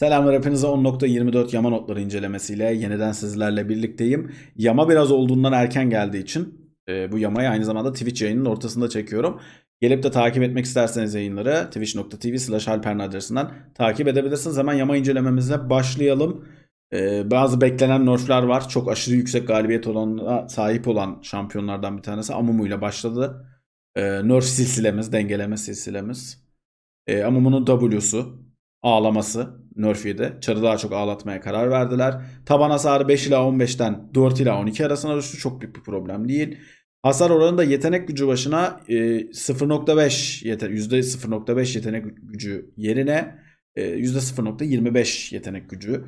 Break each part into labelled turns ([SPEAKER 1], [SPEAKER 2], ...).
[SPEAKER 1] Selamlar hepinize 10.24 yama notları incelemesiyle yeniden sizlerle birlikteyim. Yama biraz olduğundan erken geldiği için e, bu yamayı aynı zamanda Twitch yayının ortasında çekiyorum. Gelip de takip etmek isterseniz yayınları twitch.tv slash alpern adresinden takip edebilirsiniz. Hemen yama incelememize başlayalım. E, bazı beklenen nerfler var. Çok aşırı yüksek galibiyet oranına sahip olan şampiyonlardan bir tanesi Amumu ile başladı. E, nerf silsilemiz, dengeleme silsilemiz. E, Amumu'nun W'su, ağlaması nerf yedi. Çarı daha çok ağlatmaya karar verdiler. Taban hasarı 5 ila 15'ten 4 ila 12 arasına düştü. Çok büyük bir problem değil. Hasar oranı da yetenek gücü başına e, 0.5 yeter %0.5 yetenek gücü yerine e, %0.25 yetenek gücü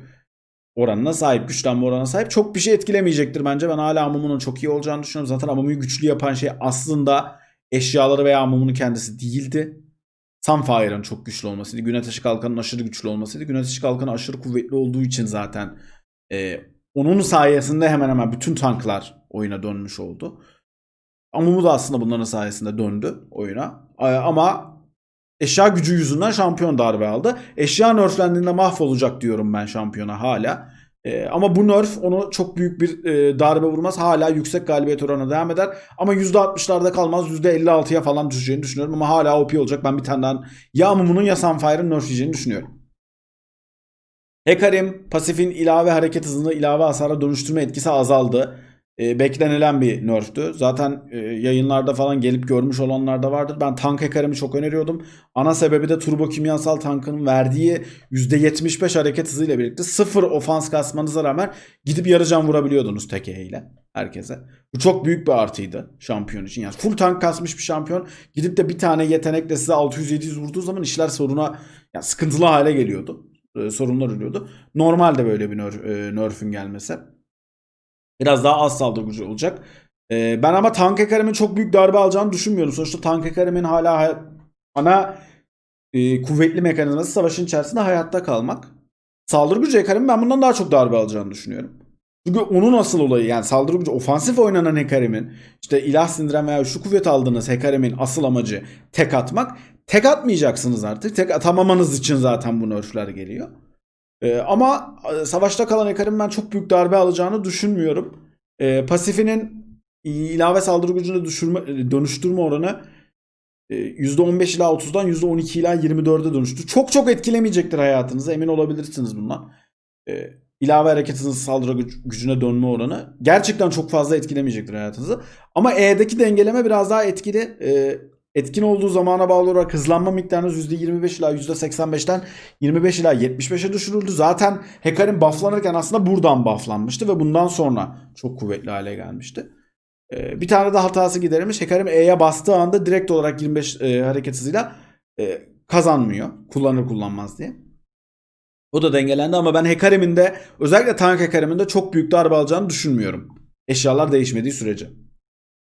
[SPEAKER 1] oranına sahip, güçlenme oranına sahip. Çok bir şey etkilemeyecektir bence. Ben hala Amumu'nun çok iyi olacağını düşünüyorum. Zaten Amumu'yu güçlü yapan şey aslında eşyaları veya Amumu'nun kendisi değildi. Sunfire'ın çok güçlü olmasıydı. Gün Ateşi Kalkan'ın aşırı güçlü olmasıydı. Gün Ateşi Kalkan aşırı kuvvetli olduğu için zaten e, onun sayesinde hemen hemen bütün tanklar oyuna dönmüş oldu. Amumu da aslında bunların sayesinde döndü oyuna. E, ama eşya gücü yüzünden şampiyon darbe aldı. Eşya nerflendiğinde mahvolacak diyorum ben şampiyona hala. E, ama bu nerf onu çok büyük bir e, darbe vurmaz. Hala yüksek galibiyet oranına devam eder. Ama %60'larda kalmaz. %56'ya falan düşeceğini düşünüyorum. Ama hala OP olacak. Ben bir tane daha ya Amumu'nun ya Sunfire'ın nerfleyeceğini düşünüyorum. Hekarim pasifin ilave hareket hızını ilave hasara dönüştürme etkisi azaldı. E, beklenilen bir nerftü. Zaten e, yayınlarda falan gelip görmüş olanlar da vardır. Ben tank Hekarim'i çok öneriyordum. Ana sebebi de turbo kimyasal tankın verdiği %75 hareket hızıyla birlikte sıfır ofans kasmanıza rağmen gidip yarı can vurabiliyordunuz tek ile herkese. Bu çok büyük bir artıydı şampiyon için. Yani full tank kasmış bir şampiyon gidip de bir tane yetenekle size 600-700 vurduğu zaman işler soruna yani sıkıntılı hale geliyordu. E, sorunlar oluyordu. Normalde böyle bir nerf, e, nerf'ün gelmesi. Biraz daha az saldırı gücü olacak. E, ben ama tank Hekarim'in çok büyük darbe alacağını düşünmüyorum. Sonuçta tank Hekarim'in hala ana e, kuvvetli mekanizması savaşın içerisinde hayatta kalmak. Saldırı gücü Hekarim'in ben bundan daha çok darbe alacağını düşünüyorum. Çünkü onun asıl olayı yani saldırı gücü ofansif oynanan Hekarim'in işte ilah sindiren veya şu kuvvet aldığınız Hekarim'in asıl amacı tek atmak. Tek atmayacaksınız artık. Tek atamamanız için zaten bu nerfler geliyor. Ee, ama e, savaşta kalan Hekarim'in ben çok büyük darbe alacağını düşünmüyorum. Ee, pasifinin ilave saldırı gücünü düşürme, e, dönüştürme oranı e, %15 ila 30'dan %12 ila 24'e dönüştü. Çok çok etkilemeyecektir hayatınızı emin olabilirsiniz bundan. Ee, ilave hareket hızı saldırı güc- gücüne dönme oranı gerçekten çok fazla etkilemeyecektir hayatınızı. Ama E'deki dengeleme biraz daha etkili. Ee, etkin olduğu zamana bağlı olarak hızlanma miktarınız %25 ila %85'ten 25 ila 75'e düşürüldü. Zaten Hekarim bufflanırken aslında buradan bufflanmıştı ve bundan sonra çok kuvvetli hale gelmişti. Ee, bir tane de hatası giderilmiş. Hekarim E'ye bastığı anda direkt olarak 25 e, hareket hızıyla e, kazanmıyor. Kullanır kullanmaz diye. O da dengelendi ama ben Hekarim'in de özellikle tank Hekarim'in de çok büyük darbe alacağını düşünmüyorum. Eşyalar değişmediği sürece.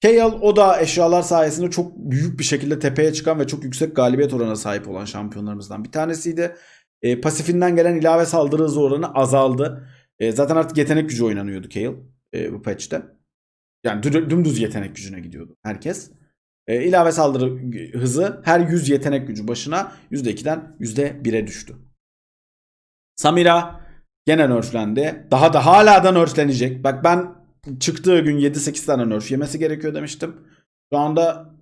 [SPEAKER 1] Kale o da eşyalar sayesinde çok büyük bir şekilde tepeye çıkan ve çok yüksek galibiyet oranına sahip olan şampiyonlarımızdan bir tanesiydi. E, pasifinden gelen ilave saldırı hızı oranı azaldı. E, zaten artık yetenek gücü oynanıyordu Kale e, bu patch'te. Yani dü- dümdüz yetenek gücüne gidiyordu herkes. E, ilave saldırı hızı her 100 yetenek gücü başına %2'den %1'e düştü. Samira gene nerflendi. Daha da hala da nerflenecek. Bak ben çıktığı gün 7-8 tane nerf yemesi gerekiyor demiştim. Şu anda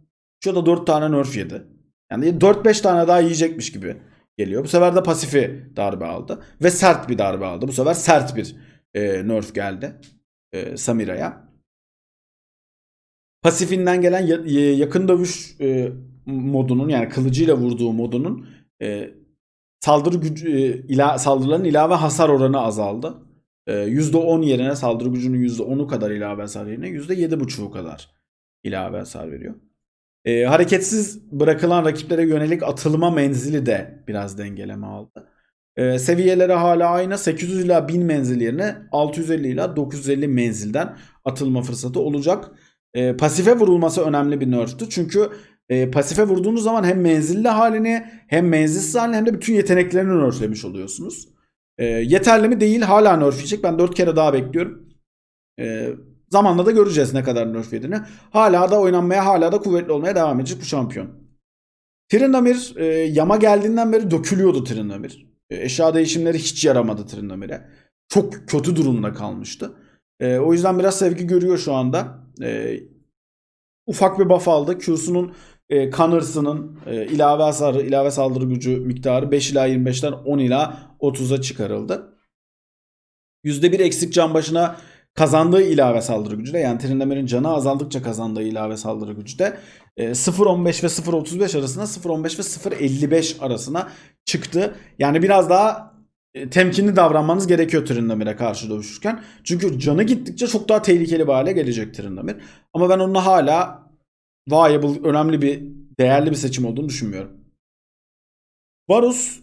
[SPEAKER 1] şu da 4 tane nerf yedi. Yani 4-5 tane daha yiyecekmiş gibi geliyor. Bu sefer de pasifi darbe aldı. Ve sert bir darbe aldı. Bu sefer sert bir e, nerf geldi e, Samira'ya. Pasifinden gelen e, yakın dövüş e, modunun yani kılıcıyla vurduğu modunun e, saldırı gücü e, ila, saldırıların ilave hasar oranı azaldı. E, %10 yerine saldırı gücünün %10'u kadar ilave hasar yerine %7.5'u kadar ilave hasar veriyor. E, hareketsiz bırakılan rakiplere yönelik atılma menzili de biraz dengeleme aldı. E, seviyeleri hala aynı. 800 ila 1000 menzil yerine 650 ila 950 menzilden atılma fırsatı olacak. E, pasife vurulması önemli bir nerftü. Çünkü e, pasife vurduğunuz zaman hem menzilli halini hem menzilsiz halini hem de bütün yeteneklerini nerflemiş oluyorsunuz. E, yeterli mi değil hala nerf yiyecek. Ben 4 kere daha bekliyorum. E, zamanla da göreceğiz ne kadar nerf yediğini. Hala da oynanmaya hala da kuvvetli olmaya devam edecek bu şampiyon. Tryndamere e, yama geldiğinden beri dökülüyordu Tryndamere. E, eşya değişimleri hiç yaramadı Trindamer'e. Çok kötü durumda kalmıştı. E, o yüzden biraz sevgi görüyor şu anda. E, ufak bir buff aldı. Q'sunun e, kan hırsının e, ilave hasarı, ilave saldırı gücü miktarı 5 ila 25'ten 10 ila 30'a çıkarıldı. %1 eksik can başına kazandığı ilave saldırı gücü de yani Trindamer'in canı azaldıkça kazandığı ilave saldırı gücü de e, 0.15 ve 0.35 arasına 0.15 ve 0.55 arasına çıktı. Yani biraz daha e, temkinli davranmanız gerekiyor Trindamer'e karşı dövüşürken. Çünkü canı gittikçe çok daha tehlikeli bir hale gelecek Trindamer. Ama ben onunla hala viable, önemli bir, değerli bir seçim olduğunu düşünmüyorum. Varus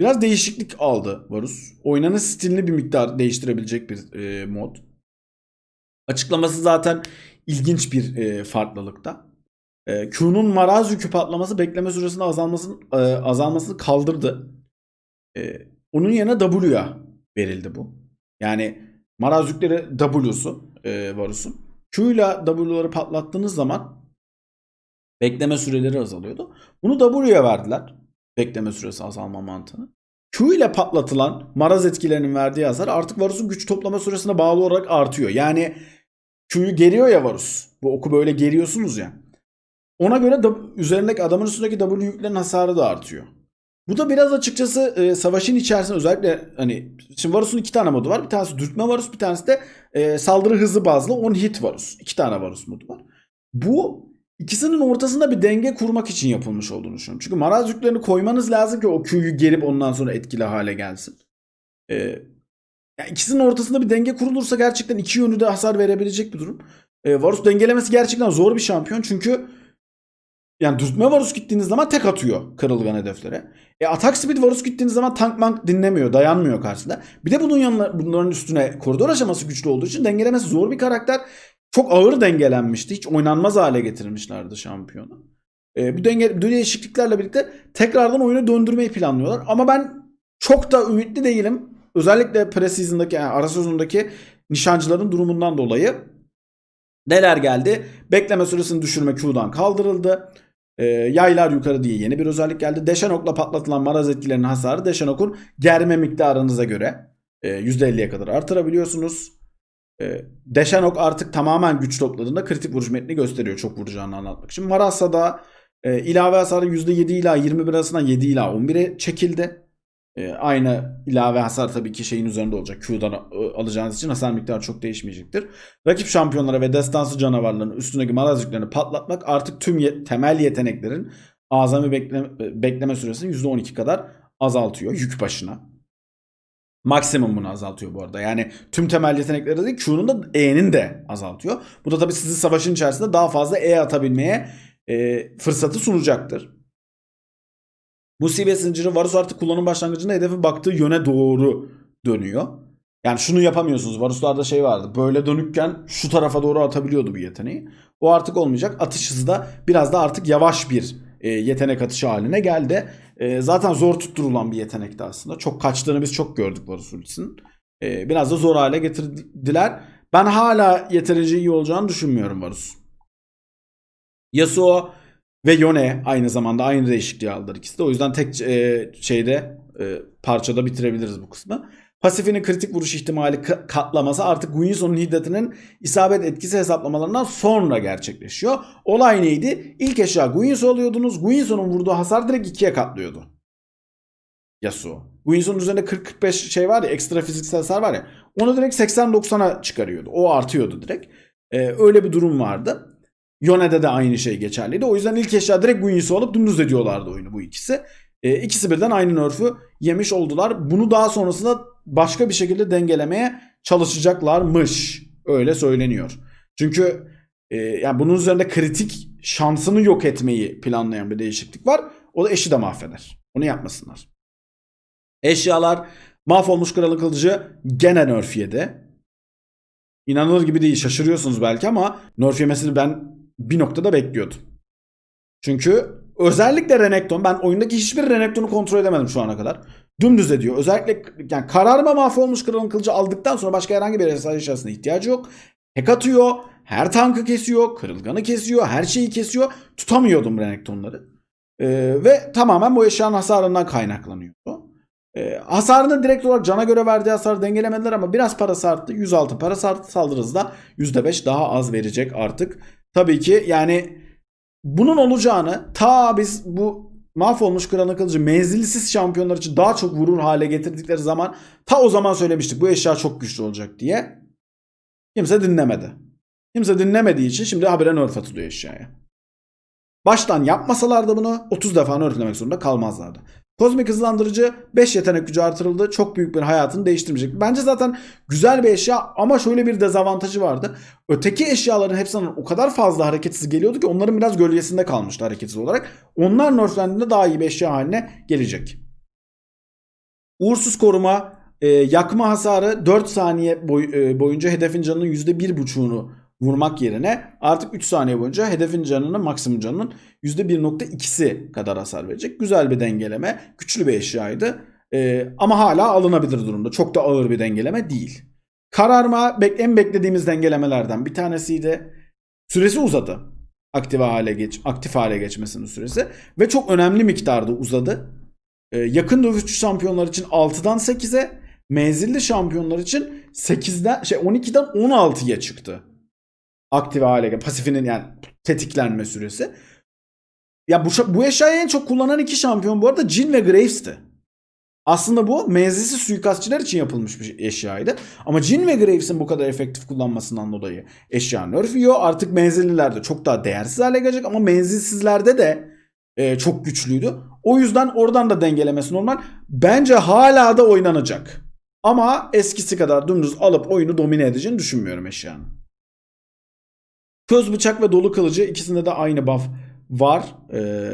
[SPEAKER 1] biraz değişiklik aldı Varus. Oynanış stilini bir miktar değiştirebilecek bir e, mod. Açıklaması zaten ilginç bir e, farklılıkta. E, Q'nun maraz yükü patlaması bekleme süresinin azalmasını, e, azalmasını kaldırdı. E, onun yerine W'ya verildi bu. Yani maraz yükleri W'su e, Varus'un. Q ile W'ları patlattığınız zaman bekleme süreleri azalıyordu. Bunu W'ye verdiler. Bekleme süresi azalma mantığını. Q ile patlatılan maraz etkilerinin verdiği hasar artık Varus'un güç toplama süresine bağlı olarak artıyor. Yani Q'yu geriyor ya Varus. Bu oku böyle geriyorsunuz ya. Ona göre da, üzerindeki adamın üstündeki W yüklerin hasarı da artıyor. Bu da biraz açıkçası e, savaşın içerisinde özellikle hani şimdi Varus'un iki tane modu var. Bir tanesi dürtme Varus, bir tanesi de e, saldırı hızı bazlı on hit Varus. İki tane Varus modu var. Bu ikisinin ortasında bir denge kurmak için yapılmış olduğunu düşünüyorum. Çünkü maraz yüklerini koymanız lazım ki o Q'yu gerip ondan sonra etkili hale gelsin. E, yani ikisinin ortasında bir denge kurulursa gerçekten iki yönü de hasar verebilecek bir durum. E, Varus dengelemesi gerçekten zor bir şampiyon çünkü yani dürtme Varus gittiğiniz zaman tek atıyor kırılgan hedeflere. E atak speed Varus gittiğiniz zaman tank mank dinlemiyor, dayanmıyor karşısında. Bir de bunun yanına, bunların üstüne koridor aşaması güçlü olduğu için dengelemesi zor bir karakter. Çok ağır dengelenmişti. Hiç oynanmaz hale getirmişlerdi şampiyonu. E, bu denge değişikliklerle birlikte tekrardan oyunu döndürmeyi planlıyorlar. Ama ben çok da ümitli değilim. Özellikle preseason'daki yani ara sezondaki nişancıların durumundan dolayı. Neler geldi? Bekleme süresini düşürme Q'dan kaldırıldı. E, yaylar yukarı diye yeni bir özellik geldi. Deşenok'la patlatılan maraz etkilerinin hasarı Deşenok'un germe miktarınıza göre e, %50'ye kadar artırabiliyorsunuz. E, Deşenok artık tamamen güç topladığında kritik vuruş metni gösteriyor çok vuracağını anlatmak için. Maras'a da e, ilave hasarı %7 ila 21 arasından 7 ila 11'e çekildi. E, aynı ilave hasar tabii ki şeyin üzerinde olacak. Q'dan e, alacağınız için hasar miktarı çok değişmeyecektir. Rakip şampiyonlara ve destansı canavarların üstündeki maraz yüklerini patlatmak artık tüm ye- temel yeteneklerin azami bekleme, bekleme süresini %12 kadar azaltıyor yük başına. Maksimumunu azaltıyor bu arada. Yani tüm temel yetenekleri değil Q'nun da E'nin de azaltıyor. Bu da tabii sizi savaşın içerisinde daha fazla E atabilmeye e, fırsatı sunacaktır. Musibet zinciri Varus artık kullanım başlangıcında hedefin baktığı yöne doğru dönüyor. Yani şunu yapamıyorsunuz. Varuslarda şey vardı. Böyle dönükken şu tarafa doğru atabiliyordu bir yeteneği. O artık olmayacak. Atış hızı da biraz da artık yavaş bir e, yetenek atışı haline geldi. E, zaten zor tutturulan bir yetenekti aslında. Çok kaçtığını biz çok gördük Varus ultisinin. E, biraz da zor hale getirdiler. Ben hala yeterince iyi olacağını düşünmüyorum Varus. Yasuo ve Yone aynı zamanda aynı değişikliği aldılar ikisi de. O yüzden tek e, şeyde e, parçada bitirebiliriz bu kısmı. Pasifinin kritik vuruş ihtimali ka- katlaması artık Guinsoo'nun hiddetinin isabet etkisi hesaplamalarından sonra gerçekleşiyor. Olay neydi? İlk eşya Guinsoo alıyordunuz. Guinsoo'nun vurduğu hasar direkt ikiye katlıyordu. Yasuo. Guinsoo'nun üzerinde 40-45 şey var ya ekstra fiziksel hasar var ya. Onu direkt 80-90'a çıkarıyordu. O artıyordu direkt. Ee, öyle bir durum vardı. Yone'de de aynı şey geçerliydi. O yüzden ilk eşya direkt Guinsoo alıp dümdüz ediyorlardı oyunu bu ikisi. E, ikisi birden aynı nerf'ü yemiş oldular. Bunu daha sonrasında başka bir şekilde dengelemeye çalışacaklarmış. Öyle söyleniyor. Çünkü e, yani bunun üzerinde kritik şansını yok etmeyi planlayan bir değişiklik var. O da eşi de mahveder. Onu yapmasınlar. Eşyalar mahvolmuş kralın kılıcı gene nerf. İnanılır gibi değil şaşırıyorsunuz belki ama nerf yemesini ben bir noktada bekliyordum. Çünkü özellikle Renekton ben oyundaki hiçbir Renekton'u kontrol edemedim şu ana kadar. Dümdüz ediyor. Özellikle yani kararıma mahvolmuş kralın kılıcı aldıktan sonra başka herhangi bir mesaj içerisinde ihtiyacı yok. Hack atıyor. Her tankı kesiyor. Kırılganı kesiyor. Her şeyi kesiyor. Tutamıyordum Renekton'ları. Ee, ve tamamen bu eşyanın hasarından kaynaklanıyordu. E, hasarını direkt olarak cana göre verdiği hasarı dengelemediler ama biraz parası arttı. 106 parası arttı saldırı hızı da %5 daha az verecek artık. Tabii ki yani bunun olacağını ta biz bu mahvolmuş Kral Kılıcı menzilsiz şampiyonlar için daha çok vurur hale getirdikleri zaman ta o zaman söylemiştik bu eşya çok güçlü olacak diye. Kimse dinlemedi. Kimse dinlemediği için şimdi habire nerf atılıyor eşyaya. Baştan yapmasalardı bunu 30 defa nerflemek zorunda kalmazlardı. Kozmik hızlandırıcı 5 yetenek gücü artırıldı. Çok büyük bir hayatını değiştirmeyecek. Bence zaten güzel bir eşya ama şöyle bir dezavantajı vardı. Öteki eşyaların hepsinin o kadar fazla hareketsiz geliyordu ki onların biraz gölgesinde kalmıştı hareketsiz olarak. Onlar nerflendiğinde daha iyi bir eşya haline gelecek. Uğursuz koruma e, yakma hasarı 4 saniye e, boyunca hedefin canının %1.5'unu vurmak yerine artık 3 saniye boyunca hedefin canının maksimum canının %1.2'si kadar hasar verecek. Güzel bir dengeleme. Güçlü bir eşyaydı. E, ama hala alınabilir durumda. Çok da ağır bir dengeleme değil. Kararma en beklediğimiz dengelemelerden bir tanesiydi. Süresi uzadı. Aktif hale geç aktif hale geçmesinin süresi ve çok önemli miktarda uzadı. Ee, yakın dövüşçü şampiyonlar için 6'dan 8'e, menzilli şampiyonlar için 8'den şey 12'den 16'ya çıktı. Aktif hale gel- pasifinin yani tetiklenme süresi. Ya bu bu eşyayı en çok kullanan iki şampiyon bu arada Jin ve Graves'ti. Aslında bu menzilsiz suikastçiler için yapılmış bir eşyaydı. Ama Jin ve Graves'in bu kadar efektif kullanmasından dolayı eşya nerf yiyor. Artık menzillilerde çok daha değersiz hale gelecek ama menzilsizlerde de e, çok güçlüydü. O yüzden oradan da dengelemesi normal. Bence hala da oynanacak. Ama eskisi kadar dümdüz alıp oyunu domine edeceğini düşünmüyorum eşyanın. Köz bıçak ve dolu kılıcı ikisinde de aynı buff var. Ee,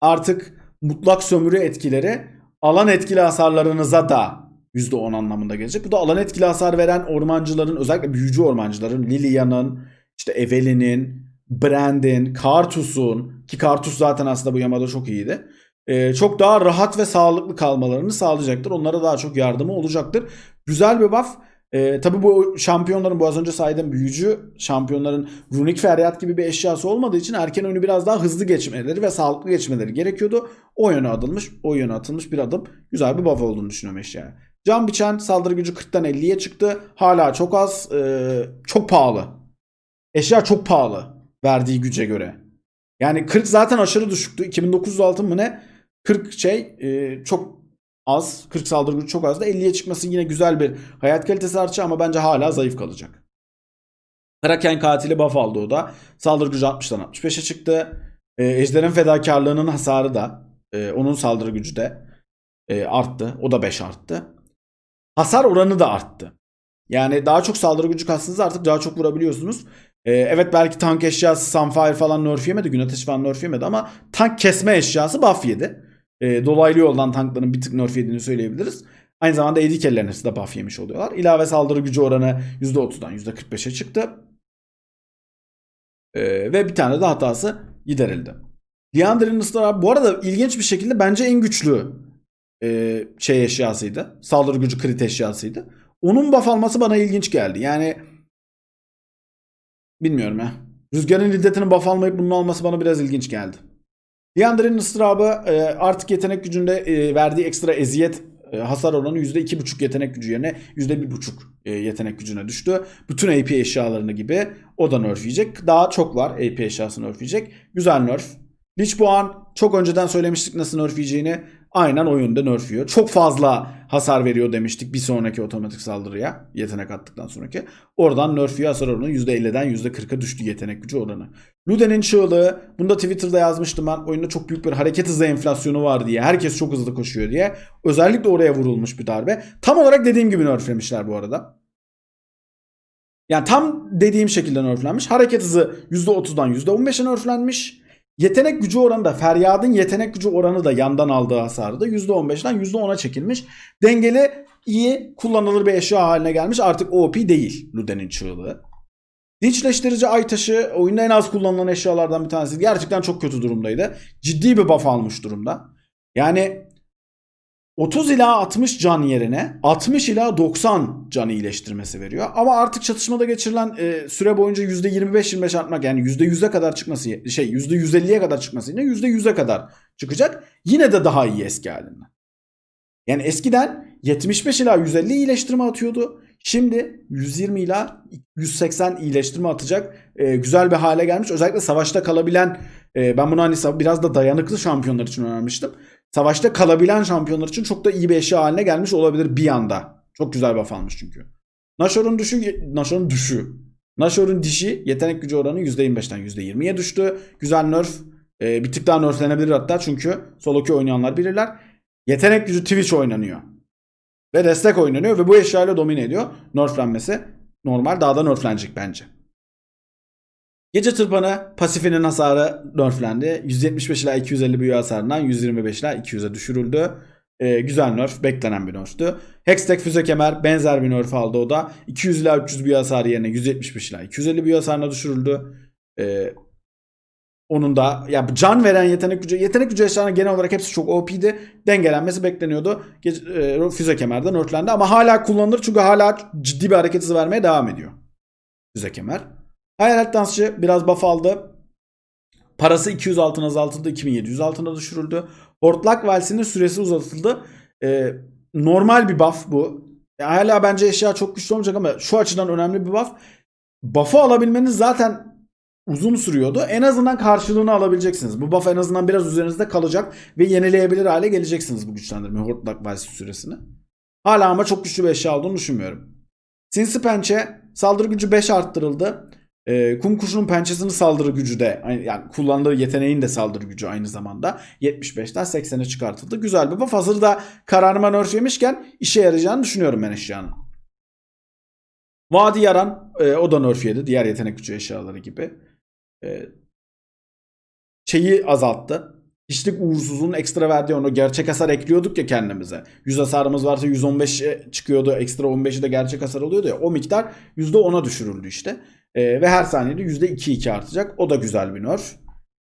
[SPEAKER 1] artık mutlak sömürü etkileri alan etkili hasarlarınıza da %10 anlamında gelecek. Bu da alan etkili hasar veren ormancıların özellikle büyücü ormancıların Lilia'nın, işte Evelyn'in, Brand'in, Kartus'un ki Kartus zaten aslında bu yamada çok iyiydi. Ee, çok daha rahat ve sağlıklı kalmalarını sağlayacaktır. Onlara daha çok yardımı olacaktır. Güzel bir buff. Ee, tabii bu şampiyonların bu az önce saydığım büyücü şampiyonların runik feryat gibi bir eşyası olmadığı için erken oyunu biraz daha hızlı geçmeleri ve sağlıklı geçmeleri gerekiyordu. O yöne atılmış, o yöne atılmış bir adım. Güzel bir buff olduğunu düşünüyorum eşyaya. Can biçen saldırı gücü 40'tan 50'ye çıktı. Hala çok az, e, çok pahalı. Eşya çok pahalı verdiği güce göre. Yani 40 zaten aşırı düşüktü. 2900 altın mı ne? 40 şey e, çok az. 40 saldırı gücü çok az da 50'ye çıkması yine güzel bir hayat kalitesi artışı ama bence hala zayıf kalacak. Kraken katili buff aldı o da. Saldırı gücü 60'tan 65'e çıktı. E, ejderin fedakarlığının hasarı da e, onun saldırı gücü de e, arttı. O da 5 arttı. Hasar oranı da arttı. Yani daha çok saldırı gücü kastınız artık daha çok vurabiliyorsunuz. Ee, evet belki tank eşyası Sunfire falan nerf yemedi. Gün ateşi falan nerf yemedi ama tank kesme eşyası buff yedi. Ee, dolaylı yoldan tankların bir tık nerf yediğini söyleyebiliriz. Aynı zamanda AD carry'lerin de buff yemiş oluyorlar. İlave saldırı gücü oranı %30'dan %45'e çıktı. Ee, ve bir tane de hatası giderildi. Leandrin Israr bu arada ilginç bir şekilde bence en güçlü e, şey eşyasıydı. Saldırı gücü crit eşyasıydı. Onun buff alması bana ilginç geldi. Yani bilmiyorum ya. Rüzgarın hiddetinin buff almayıp bunun alması bana biraz ilginç geldi. Leandrin'in ıstırabı e, artık yetenek gücünde e, verdiği ekstra eziyet e, hasar oranı %2.5 yetenek gücü yerine %1.5 e, yetenek gücüne düştü. Bütün AP eşyalarını gibi o da nerf yiyecek. Daha çok var AP eşyası nerf yiyecek. Güzel nerf. Lich Boğan çok önceden söylemiştik nasıl nerf yiyeceğini. Aynen oyunda nerf yiyor. Çok fazla hasar veriyor demiştik bir sonraki otomatik saldırıya. Yetenek attıktan sonraki. Oradan nerf yiyor hasar oranı %50'den %40'a düştü yetenek gücü oranı. Luden'in çığlığı. Bunu da Twitter'da yazmıştım ben. Oyunda çok büyük bir hareket hızı enflasyonu var diye. Herkes çok hızlı koşuyor diye. Özellikle oraya vurulmuş bir darbe. Tam olarak dediğim gibi nerflemişler bu arada. Yani tam dediğim şekilde nerflenmiş. Hareket hızı %30'dan %15'e nerflenmiş. Yetenek gücü oranı da Feryad'ın yetenek gücü oranı da yandan aldığı hasarı da %15'den %10'a çekilmiş. Dengeli iyi kullanılır bir eşya haline gelmiş. Artık OP değil Luden'in çığlığı. Dinçleştirici ay taşı oyunda en az kullanılan eşyalardan bir tanesi. Gerçekten çok kötü durumdaydı. Ciddi bir buff almış durumda. Yani 30 ila 60 can yerine 60 ila 90 can iyileştirmesi veriyor. Ama artık çatışmada geçirilen e, süre boyunca %25-25 artmak yani %100'e kadar çıkması şey %150'ye kadar çıkması yine %100'e kadar çıkacak. Yine de daha iyi eski halinden. Yani eskiden 75 ila 150 iyileştirme atıyordu. Şimdi 120 ila 180 iyileştirme atacak. Ee, güzel bir hale gelmiş. Özellikle savaşta kalabilen e, ben bunu hani biraz da dayanıklı şampiyonlar için önermiştim. Savaşta kalabilen şampiyonlar için çok da iyi bir eşya haline gelmiş olabilir bir anda. Çok güzel buff almış çünkü. Nashor'un düşü, Nashor'un düşü. Nashor'un dişi yetenek gücü oranı %25'ten %20'ye düştü. Güzel nerf. Ee, bir tık daha nerflenebilir hatta çünkü solo oynayanlar bilirler. Yetenek gücü Twitch oynanıyor. Ve destek oynanıyor ve bu eşyayla domine ediyor. Nerflenmesi normal daha da nerflenecek bence. Gece tırpanı pasifinin hasarı nerflendi. 175 ila 250 büyü hasarından 125 ila 200'e düşürüldü. Ee, güzel nerf. Beklenen bir nerftü. Hextech füze kemer benzer bir nerf aldı o da. 200 ila 300 büyü hasarı yerine 175 ila 250 büyü hasarına düşürüldü. Ee, onun da ya can veren yetenek gücü yetenek gücü eşyalarının genel olarak hepsi çok OP'di. Dengelenmesi bekleniyordu. Gece, e, füze kemerden örtlendi ama hala kullanılır çünkü hala ciddi bir hareket hızı vermeye devam ediyor. Füze kemer. Hayalet dansçı biraz buff aldı. Parası 200 altın azaltıldı. 2700 altına düşürüldü. Hortlak valsinin süresi uzatıldı. Ee, normal bir buff bu. Ya hala bence eşya çok güçlü olmayacak ama şu açıdan önemli bir buff. Buff'ı alabilmeniz zaten uzun sürüyordu. En azından karşılığını alabileceksiniz. Bu buff en azından biraz üzerinizde kalacak ve yenileyebilir hale geleceksiniz bu güçlendirme Hortlak valsi süresini. Hala ama çok güçlü bir eşya olduğunu düşünmüyorum. Sinsi pençe saldırı gücü 5 arttırıldı. Ee, kum kuşunun pençesinin saldırı gücü de yani kullandığı yeteneğin de saldırı gücü aynı zamanda 75'ten 80'e çıkartıldı. Güzel bir buff. Hazır da kararıma nerf yemişken işe yarayacağını düşünüyorum ben eşyanın. Vadi Yaran e, o da nerf yedi. Diğer yetenek gücü eşyaları gibi. E, şeyi azalttı. Hiçlik uğursuzluğun ekstra verdiği onu gerçek hasar ekliyorduk ya kendimize. 100 hasarımız varsa 115'e çıkıyordu. Ekstra 15'i de gerçek hasar oluyordu ya. O miktar %10'a düşürüldü işte. Ee, ve her saniyede %2-2 artacak. O da güzel bir nerf.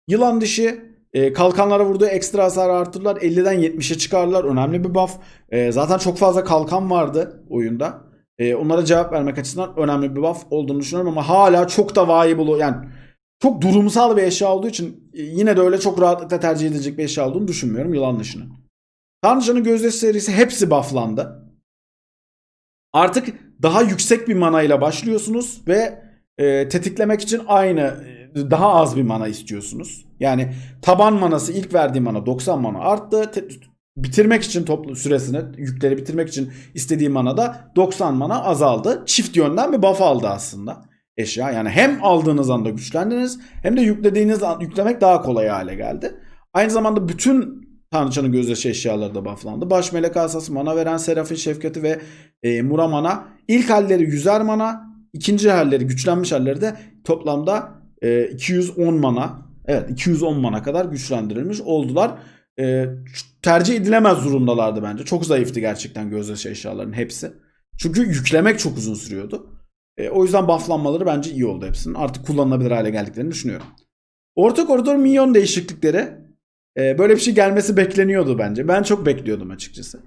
[SPEAKER 1] Yılan dişi e, kalkanlara vurduğu ekstra hasar artırırlar. 50'den 70'e çıkarlar. Önemli bir buff. E, zaten çok fazla kalkan vardı oyunda. E, onlara cevap vermek açısından önemli bir buff olduğunu düşünüyorum ama hala çok da viable yani çok durumsal bir eşya olduğu için e, yine de öyle çok rahatlıkla tercih edilecek bir eşya olduğunu düşünmüyorum yılan dışının. Tanrıcanın gözdesi serisi hepsi bufflandı. Artık daha yüksek bir mana ile başlıyorsunuz ve e, tetiklemek için aynı e, daha az bir mana istiyorsunuz. Yani taban manası ilk verdiğim mana 90 mana arttı. Te- bitirmek için toplu süresini yükleri bitirmek için istediğim mana da 90 mana azaldı. Çift yönden bir buff aldı aslında eşya. Yani hem aldığınız anda güçlendiniz hem de yüklediğiniz an, yüklemek daha kolay hale geldi. Aynı zamanda bütün Tanrıçanın gözyaşı eşyaları da bufflandı. Baş melek asası, mana veren Serafin Şefkati ve e, Mura mana. İlk halleri 100'er mana. İkinci halleri, güçlenmiş halleri de toplamda e, 210 mana. Evet 210 mana kadar güçlendirilmiş oldular. E, tercih edilemez durumdalardı bence. Çok zayıftı gerçekten gözyaşı eşyaların hepsi. Çünkü yüklemek çok uzun sürüyordu. E, o yüzden bufflanmaları bence iyi oldu hepsinin. Artık kullanılabilir hale geldiklerini düşünüyorum. Orta koridor minyon değişiklikleri. E, böyle bir şey gelmesi bekleniyordu bence. Ben çok bekliyordum açıkçası.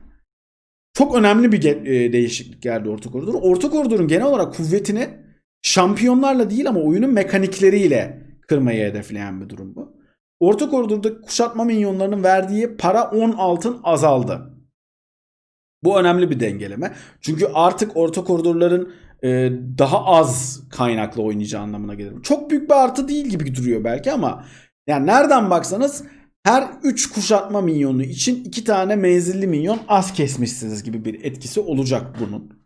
[SPEAKER 1] Çok önemli bir e, değişiklik geldi orta koridor. Orta koridorun genel olarak kuvvetini şampiyonlarla değil ama oyunun mekanikleriyle kırmayı hedefleyen bir durum bu. Orta koridorda kuşatma minyonlarının verdiği para 10 altın azaldı. Bu önemli bir dengeleme. Çünkü artık orta koridorların e, daha az kaynaklı oynayacağı anlamına gelir. Çok büyük bir artı değil gibi duruyor belki ama yani nereden baksanız her 3 kuşatma minyonu için 2 tane menzilli minyon az kesmişsiniz gibi bir etkisi olacak bunun.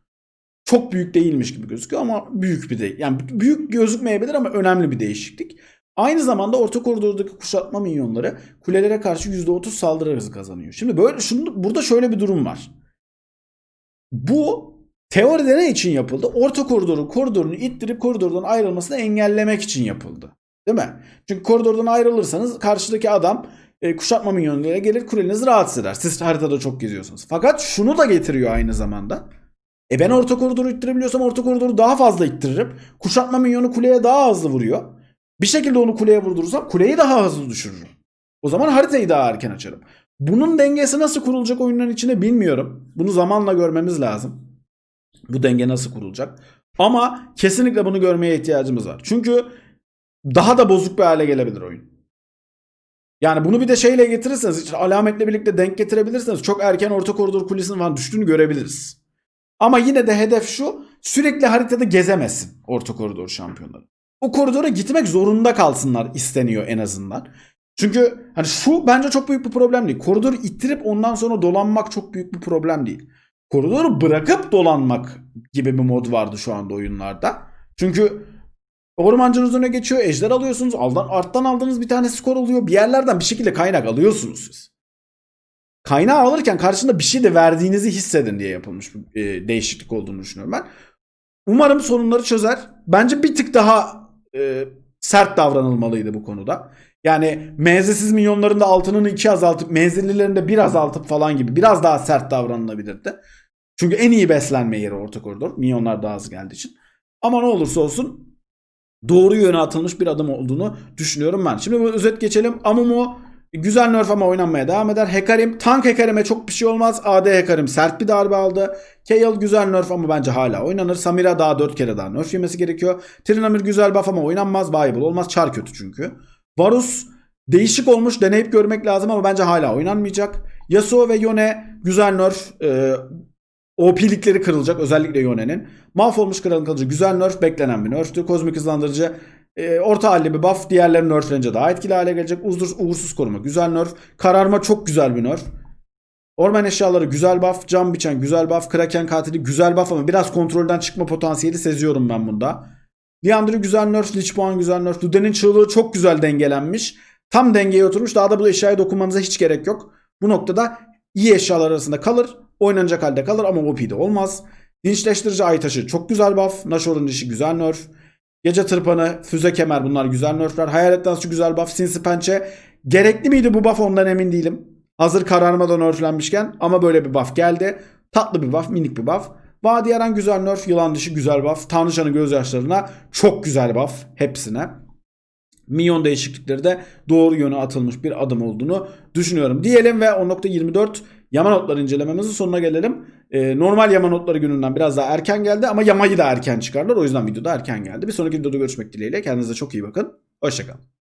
[SPEAKER 1] Çok büyük değilmiş gibi gözüküyor ama büyük bir de yani büyük gözükmeyebilir ama önemli bir değişiklik. Aynı zamanda orta koridordaki kuşatma minyonları kulelere karşı %30 saldırı hızı kazanıyor. Şimdi böyle şunu burada şöyle bir durum var. Bu teoride ne için yapıldı? Orta koridorun koridorunu ittirip koridordan ayrılmasını engellemek için yapıldı. Değil mi? Çünkü koridordan ayrılırsanız karşıdaki adam e, kuşatma minyonlarıyla gelir kulenizi rahatsız eder. Siz haritada çok geziyorsunuz. Fakat şunu da getiriyor aynı zamanda. E ben orta koridoru ittirebiliyorsam orta koridoru daha fazla ittiririm. Kuşatma minyonu kuleye daha hızlı vuruyor. Bir şekilde onu kuleye vurdurursam kuleyi daha hızlı düşürürüm. O zaman haritayı daha erken açarım. Bunun dengesi nasıl kurulacak oyunların içinde bilmiyorum. Bunu zamanla görmemiz lazım. Bu denge nasıl kurulacak? Ama kesinlikle bunu görmeye ihtiyacımız var. Çünkü daha da bozuk bir hale gelebilir oyun. Yani bunu bir de şeyle getirirseniz, işte alametle birlikte denk getirebilirseniz çok erken orta koridor kulesinin falan düştüğünü görebiliriz. Ama yine de hedef şu sürekli haritada gezemesin orta koridor şampiyonları. O koridora gitmek zorunda kalsınlar isteniyor en azından. Çünkü hani şu bence çok büyük bir problem değil. Koridoru ittirip ondan sonra dolanmak çok büyük bir problem değil. Koridoru bırakıp dolanmak gibi bir mod vardı şu anda oyunlarda. Çünkü ormancınız öne geçiyor, ejder alıyorsunuz, aldan, arttan aldığınız bir tane skor oluyor. Bir yerlerden bir şekilde kaynak alıyorsunuz siz. Kaynağı alırken karşında bir şey de verdiğinizi hissedin diye yapılmış bir e, değişiklik olduğunu düşünüyorum ben. Umarım sorunları çözer. Bence bir tık daha e, sert davranılmalıydı bu konuda. Yani menzilsiz milyonların da altının iki azaltıp menzillilerin de bir azaltıp falan gibi biraz daha sert davranılabilirdi. Çünkü en iyi beslenme yeri orta koridor. Milyonlar daha az geldiği için. Ama ne olursa olsun doğru yöne atılmış bir adım olduğunu düşünüyorum ben. Şimdi bu özet geçelim. Amumu güzel nerf ama oynanmaya devam eder. Hekarim tank Hekarim'e çok bir şey olmaz. AD Hekarim sert bir darbe aldı. Kayle güzel nerf ama bence hala oynanır. Samira daha 4 kere daha nerf yemesi gerekiyor. Trinamir güzel buff ama oynanmaz. Viable olmaz. Char kötü çünkü. Varus değişik olmuş. Deneyip görmek lazım ama bence hala oynanmayacak. Yasuo ve Yone güzel nerf. Ee, OP'likleri kırılacak özellikle Yone'nin. Mahvolmuş kralın kılıcı güzel nerf beklenen bir nerftü. Kozmik hızlandırıcı e, orta halli bir buff. Diğerleri nerflenince daha etkili hale gelecek. Uğursuz, uğursuz koruma güzel nerf. Kararma çok güzel bir nerf. Orman eşyaları güzel buff. Cam biçen güzel buff. Kraken katili güzel buff ama biraz kontrolden çıkma potansiyeli seziyorum ben bunda. Liandry güzel nerf. Lich puan güzel nerf. Luden'in çığlığı çok güzel dengelenmiş. Tam dengeye oturmuş. Daha da bu eşyaya dokunmanıza hiç gerek yok. Bu noktada iyi eşyalar arasında kalır. Oynanacak halde kalır ama OP'de olmaz. Dinçleştirici ay taşı çok güzel buff. Nashor'un dişi güzel nerf. Gece tırpanı, füze kemer bunlar güzel nerfler. Hayalet dansçı güzel buff. Sinsi pençe. Gerekli miydi bu buff ondan emin değilim. Hazır kararmadan nerflenmişken ama böyle bir buff geldi. Tatlı bir buff, minik bir buff. Vadiyaran güzel nerf, yılan dişi güzel buff. Tanrıçanın gözyaşlarına çok güzel buff hepsine. Minyon değişiklikleri de doğru yöne atılmış bir adım olduğunu düşünüyorum. Diyelim ve 10.24 yama notları incelememizin sonuna gelelim. Ee, normal yama notları gününden biraz daha erken geldi ama yamayı da erken çıkardılar. O yüzden videoda erken geldi. Bir sonraki videoda görüşmek dileğiyle. Kendinize çok iyi bakın. Hoşçakalın.